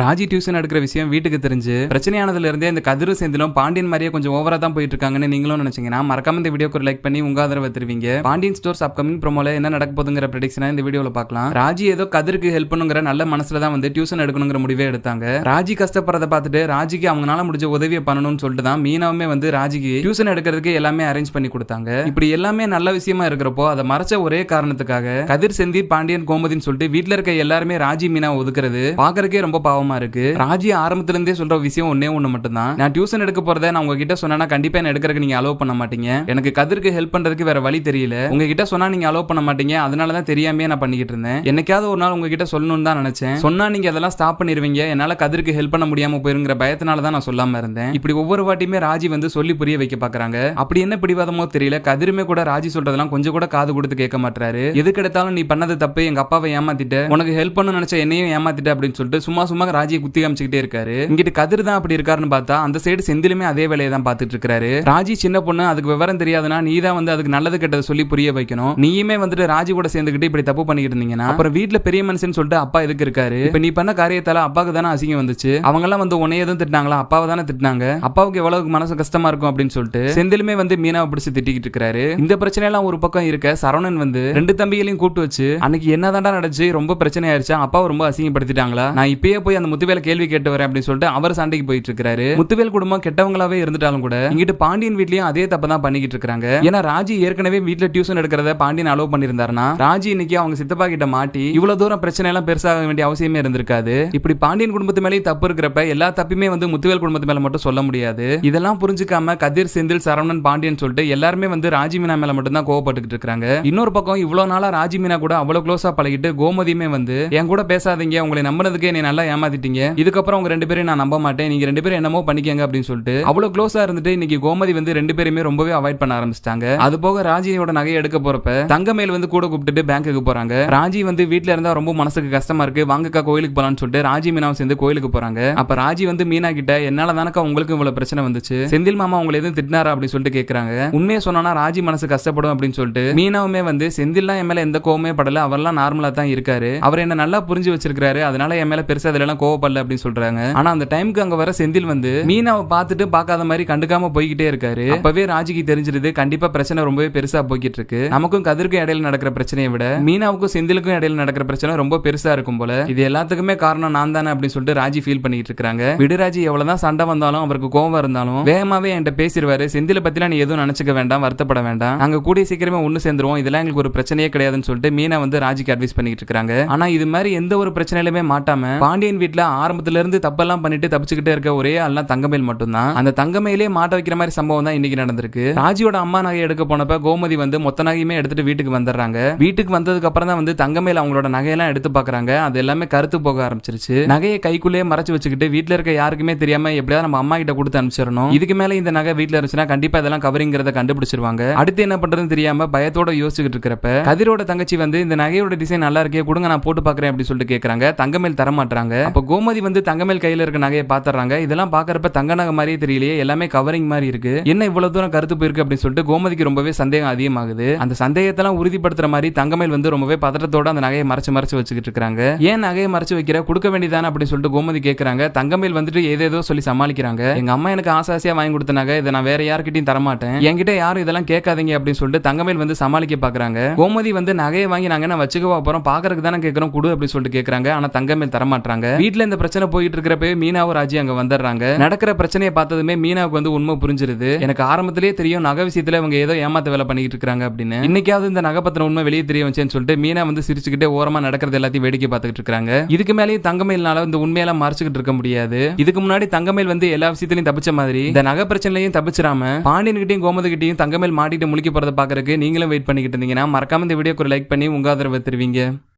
Raji tuition எடுக்கிற விஷயம் வீட்டுக்கு தெரிஞ்சு பிரச்சனையானதுல இருந்தே இந்த கதிரும் செந்திலும் பாண்டியன் மாதிரியே கொஞ்சம் ஓவரா தான் போயிட்டு இருக்காங்கன்னு நீங்களும் நினைச்சீங்கன்னா மறக்காம இந்த வீடியோக்கு ஒரு லைக் பண்ணி உங்க ஆதரவை தருவீங்க. பாண்டியன் ஸ்டோர்ஸ் அப்கமிங் ப்ரோமோல என்ன நடக்க போதுங்கிற ப்ரெடிக்ஷனா இந்த வீடியோல பார்க்கலாம். ராஜி ஏதோ கதிருக்கு ஹெல்ப் பண்ணுங்கிற நல்ல மனசுல தான் வந்து டியூஷன் எடுக்கணுங்கிற முடிவே எடுத்தாங்க. ராஜி கஷ்டப்படுறத பார்த்துட்டு ராஜிக்கு அவங்களால முடிஞ்ச உதவியை பண்ணணும்னு சொல்லிட்டு தான் மீனாவுமே வந்து ராஜிக்கு டியூஷன் எடுக்கிறதுக்கு எல்லாமே அரேஞ்ச் பண்ணி கொடுத்தாங்க. இப்படி எல்லாமே நல்ல விஷயமா இருக்கிறப்போ அதை மறைச்ச ஒரே காரணத்துக்காக கதிர் செந்தி பாண்டியன் கோமதின்னு சொல்லிட்டு வீட்டுல இருக்க எல்லாருமே ராஜி மீனா ஒதுக்குறது பாக்குறதுக்கே ரொம்ப பாவம் இருக்கு. ராஜி ஆரம்பத்துல இருந்தே சொல்ற விஷயம் ஒன்னே ஒண்ணு மட்டும்தான். நான் டியூஷன் எடுக்க போறத நான் உங்ககிட்ட சொன்னா கண்டிப்பா என்ன எடுக்கிறதுக்கு நீங்க அலோவ் பண்ண மாட்டீங்க. எனக்கு கதிர்க்கு ஹெல்ப் பண்றதுக்கு வேற வழி தெரியல. உங்ககிட்ட சொன்னா நீங்க அலோவ் பண்ண மாட்டீங்க. அதனால தான் தெரியாமே நான் பண்ணிக்கிட்டு இருந்தேன். என்னைக்காவது ஒரு நாள் உங்ககிட்ட சொல்லணும்னு தான் நினைச்சேன். சொன்னா நீங்க அதெல்லாம் ஸ்டாப் பண்ணிருவீங்க. என்னால கதிருக்கு ஹெல்ப் பண்ண முடியாம போயிருங்கிற பயத்தினால தான் நான் சொல்லாம இருந்தேன். இப்படி ஒவ்வொரு வாட்டியுமே ராஜி வந்து சொல்லி புரிய வைக்க பாக்குறாங்க. அப்படி என்ன பிடிவாதமோ தெரியல. கதிருமே கூட ராஜி சொல்றதெல்லாம் கொஞ்சம் கூட காது கொடுத்து கேட்க மாட்டாரு எதுக்கு எடுத்தாலும் நீ பண்ணது தப்பு எங்க அப்பாவை ஏமாத்திட்ட. உனக்கு ஹெல்ப் பண்ண நினைச்ச என்னையும் ஏமாத்திட்ட அப்படின்னு சொல்லிட்டு சும்மா சும்மா ராஜியை குத்தி காமிச்சுக்கிட்டே இருக்காரு. இங்கிட்டு கதிர் தான் அப்படி இருக்காருன்னு பார்த்தா அந்த சைடு செந்திலுமே அதே வேலையை தான் பார்த்துட்டு இருக்காரு ராஜி சின்ன பொண்ணு அதுக்கு விவரம் தெரியாதுன்னா நீ தான் வந்து அதுக்கு நல்லது கெட்டதை சொல்லி புரிய வைக்கணும். நீயுமே வந்துட்டு ராஜி கூட சேர்ந்துக்கிட்டு இப்படி தப்பு பண்ணிக்கிட்டு இருந்தீங்கன்னா அப்புறம் வீட்டுல பெரிய மனுஷன் சொல்லிட்டு அப்பா எதுக்கு இருக்காரு? இப்ப நீ பண்ண காரியத்தால அப்பாவுக்கு தானே அசிங்கம் வந்துச்சு? அவங்க எல்லாம் வந்து உன்னைய எதுவும் திட்டினாங்களா? அப்பாவை தானே திட்டினாங்க? அப்பாவுக்கு எவ்வளவு மனசு கஷ்டமா இருக்கும் அப்படின்னு சொல்லிட்டு செந்திலுமே வந்து மீனாவை பிடிச்சு திட்டிக்கிட்டு இருக்காரு. இந்த பிரச்சனை எல்லாம் ஒரு பக்கம் இருக்க சரவணன் வந்து ரெண்டு தம்பிகளையும் கூப்பிட்டு வச்சு அன்னைக்கு என்னதான்டா நடந்துச்சு? ரொம்ப பிரச்சனை ஆயிருச்சா அப்பாவை ரொம்ப அசிங்கப்படுத்திட்டாங்களா? நான் இப்பயே போய் அந்த முத்துவேல கேள்வி கேட்டு வரேன் அப்படின்னு சொல்லிட்டு அவர் சண்டைக்கு போயிட்டு இருக்காரு முத்துவேல் குடும்பம் கெட்டவங்களாவே இருந்துட்டாலும் கூட இங்கிட்டு பாண்டியன் வீட்லயும் அதே தப்பு தான் பண்ணிக்கிட்டு இருக்காங்க ஏன்னா ராஜி ஏற்கனவே வீட்டுல டியூஷன் எடுக்கிறத பாண்டியன் அலோவ் பண்ணிருந்தாருன்னா ராஜி இன்னைக்கு அவங்க சித்தப்பா கிட்ட மாட்டி இவ்வளவு தூரம் பிரச்சனை எல்லாம் பெருசாக வேண்டிய அவசியமே இருந்திருக்காது. இப்படி பாண்டியன் குடும்பத்து மேலேயும் தப்பு இருக்கிறப்ப எல்லா தப்புமே வந்து முத்துவேல் குடும்பத்து மேல மட்டும் சொல்ல முடியாது. இதெல்லாம் புரிஞ்சுக்காம கதிர் செந்தில் சரவணன் பாண்டியன் சொல்லிட்டு எல்லாருமே வந்து ராஜி மீனா மேல மட்டும் தான் கோவப்பட்டுக்கிட்டு இருக்காங்க இன்னொரு பக்கம் இவ்வளவு நாளா ராஜி மீனா கூட அவ்வளவு க்ளோஸா பழகிட்டு கோமதியுமே வந்து என் கூட பேசாதீங்க உங்களை நம்பினதுக்கே என்னை நல்லா ஏமாத்திட்டீங்க இதுக்கப்புறம் உங்க ரெண்டு பேரும் நான் நம்ப மாட்டேன். நீங்க ரெண்டு பேரும் என்னமோ பண்ணிக்கங்க அப்படின்னு சொல்லிட்டு அவ்வளவு க்ளோஸா இருந்துட்டு இன்னைக்கு கோமதி வந்து ரெண்டு பேருமே ரொம்பவே அவாய்ட் பண்ண ஆரம்பிச்சிட்டாங்க. அது போக ராஜினியோட நகையை எடுக்க போறப்ப தங்கமேல் வந்து கூட கூப்பிட்டுட்டு பேங்க்குக்கு போறாங்க. ராஜி வந்து வீட்டுல இருந்தா ரொம்ப மனசுக்கு கஷ்டமா இருக்கு. வாங்கக்கா கோயிலுக்கு போலான்னு சொல்லிட்டு ராஜி மீனாவும் சேர்ந்து கோயிலுக்கு போறாங்க. அப்ப ராஜி வந்து மீனா கிட்ட என்னால தானக்கா உங்களுக்கு இவ்வளவு பிரச்சனை வந்துச்சு? செந்தில் மாமா உங்களை எதுவும் திட்டினாரா? அப்படின்னு சொல்லிட்டு கேக்குறாங்க. உண்மையை சொன்னா ராஜி மனசு கஷ்டப்படும் அப்படின்னு சொல்லிட்டு மீனாவுமே வந்து செந்தில்லாம் என் மேல எந்த கோவமே படல. அவர்லாம் நார்மலா தான் இருக்காரு. அவர் என்ன நல்லா புரிஞ்சு வச்சிருக்காரு அதனால என் மேல பெருசா அதெல்லாம் கோவப்படல அப்படின்னு சொல்றாங்க. ஆனா அந்த டைம்க்கு அங்க வர செந்தில் வந்து மீனாவை பார்த்துட்டு பார்க்காத மாதிரி கண்டுக்காம போய்கிட்டே இருக்காரு. அப்பவே ராஜிக்கு தெரிஞ்சிருது கண்டிப்பா பிரச்சனை ரொம்பவே பெருசா போய்கிட்டு இருக்கு நமக்கும் கதிர்க்கும் இடையில நடக்கிற பிரச்சனையை விட மீனாவுக்கும் செந்திலுக்கும் இடையில நடக்கிற பிரச்சனை ரொம்ப பெருசா இருக்கும் போல. இது எல்லாத்துக்குமே காரணம் நான் தானே அப்படின்னு சொல்லிட்டு ராஜி ஃபீல் பண்ணிட்டு இருக்காங்க விடுராஜி எவ்வளவுதான் சண்டை வந்தாலும் அவருக்கு கோவம் இருந்தாலும் வேகமாவே என்கிட்ட பேசிடுவாரு செந்தில பத்திலாம் நீ எதுவும் நினைச்சுக்க வேண்டாம் வருத்தப்பட வேண்டாம். நாங்க கூடிய சீக்கிரமே ஒண்ணு சேர்ந்துருவோம். இதெல்லாம் எங்களுக்கு ஒரு பிரச்சனையே கிடையாதுன்னு சொல்லிட்டு மீனா வந்து ராஜிக்கு அட்வைஸ் பண்ணிட்டு இருக்காங்க ஆனா இது மாதிரி எந்த ஒரு பிரச்சனையிலுமே மாட்டாம பாண்டியன் வீட்ல ஆரம்பத்துல இருந்து தப்பெல்லாம் பண்ணிட்டு தப்பிச்சுக்கிட்டே இருக்க ஒரே ஆள்லாம் தங்கமேல் மட்டும்தான். அந்த தங்கமேலே மாட்ட வைக்கிற மாதிரி சம்பவம் தான் இன்னைக்கு நடந்திருக்கு. ராஜியோட அம்மா நகை எடுக்க போனப்ப கோமதி வந்து மொத்த நகையுமே எடுத்துட்டு வீட்டுக்கு வந்துடுறாங்க. வீட்டுக்கு வந்ததுக்கு அப்புறம் தான் வந்து தங்கமேல் அவங்களோட நகையெல்லாம் எடுத்து பாக்குறாங்க. அது எல்லாமே கருத்து போக ஆரம்பிச்சிருச்சு. நகையை கைக்குள்ளேயே மறைச்சு வச்சுக்கிட்டு வீட்ல இருக்க யாருக்குமே தெரியாம எப்படியாவது நம்ம அம்மா கிட்ட கொடுத்து அனுப்பிச்சிடணும். இதுக்கு மேல இந்த நகை வீட்டில் இருந்துச்சுன்னா கண்டிப்பா இதெல்லாம் கவரிங்கிறத கண்டுபிடிச்சிருவாங்க. அடுத்து என்ன பண்றதுன்னு தெரியாம பயத்தோட யோசிச்சுக்கிட்டு இருக்கிறப்ப கதிரோட தங்கச்சி வந்து இந்த நகையோட டிசைன் நல்லா இருக்கே கொடுங்க நான் போட்டு பாக்குறேன் அப்படின்னு சொல்லிட்டு கேக்குறாங்க. தங்கமேல் தர மாட்டாங்க இப்போ கோமதி வந்து தங்கமேல் கையில இருக்க நகையை பாத்துறாங்க. இதெல்லாம் பாக்குறப்ப தங்க நகை மாதிரியே தெரியலையே எல்லாமே கவரிங் மாதிரி இருக்கு. என்ன இவ்வளவு தூரம் கருத்து போயிருக்கு அப்படின்னு சொல்லிட்டு கோமதிக்கு ரொம்பவே சந்தேகம் அதிகமாகுது. அந்த சந்தேகத்தெல்லாம் உறுதிப்படுத்துற மாதிரி தங்கமேல் வந்து ரொம்பவே பதட்டத்தோட அந்த நகையை மறைச்சு மறைச்சு வச்சுக்கிட்டு இருக்காங்க. ஏன் நகையை மறைச்சு வைக்கிற? கொடுக்க வேண்டியதானே அப்படின்னு சொல்லிட்டு கோமதி கேட்கறாங்க தங்கமேல் வந்துட்டு ஏதேதோ சொல்லி சமாளிக்கிறாங்க. எங்க அம்மா எனக்கு ஆசை ஆசையா வாங்கி கொடுத்த நகை இதை நான் வேற யாருக்கிட்டையும் தரமாட்டேன். என்கிட்ட யாரும் இதெல்லாம் கேட்காதீங்க அப்படின்னு சொல்லிட்டு தங்கமேல் வந்து சமாளிக்க பாக்குறாங்க. கோமதி வந்து நகையை வாங்கி நாங்க என்ன வச்சுக்கவா போறோம்? பாக்குறதுக்கு தானே கேட்கறோம் குடு அப்படின்னு சொல்லிட்டு கேட்கறாங்க ஆனா தங்கமேல் தரமாட்டாங்க வீட்டில் இந்த பிரச்சனை போயிட்டு இருக்கிறப்ப மீனாவும் ராஜி அங்க வந்துடுறாங்க. நடக்கிற பிரச்சனையை பார்த்ததுமே மீனாவுக்கு வந்து உண்மை புரிஞ்சிருது. எனக்கு ஆரம்பத்திலேயே தெரியும் நகை விஷயத்துல இவங்க ஏதோ ஏமாத்த வேலை பண்ணிட்டு இருக்காங்க அப்படின்னு. இன்னைக்காவது இந்த நகை பத்தின உண்மை வெளியே தெரிய வச்சேன்னு சொல்லிட்டு மீனா வந்து சிரிச்சுக்கிட்டே ஓரமா நடக்கிறது எல்லாத்தையும் வேடிக்கை பார்த்துக்கிட்டு இருக்காங்க இதுக்கு மேலேயும் தங்கமயில்னால இந்த உண்மையெல்லாம் மறைச்சுக்கிட்டு இருக்க முடியாது. இதுக்கு முன்னாடி தங்கமேல் வந்து எல்லா விஷயத்திலையும் தப்பிச்ச மாதிரி இந்த நகை பிரச்சனையும் தப்பிச்சிடாம பாண்டியன்கிட்டையும் கோமதிக்கிட்டையும் தங்கமேல் மாட்டிட்டு முழிக்க போறதை பாக்குறதுக்கு நீங்களும் வெயிட் பண்ணிக்கிட்டு இருந்தீங்கன்னா மறக்காம இந்த வீடியோக்கு ஒரு லைக் பண்ணி உங்க ஆதரவை தருவீங்க.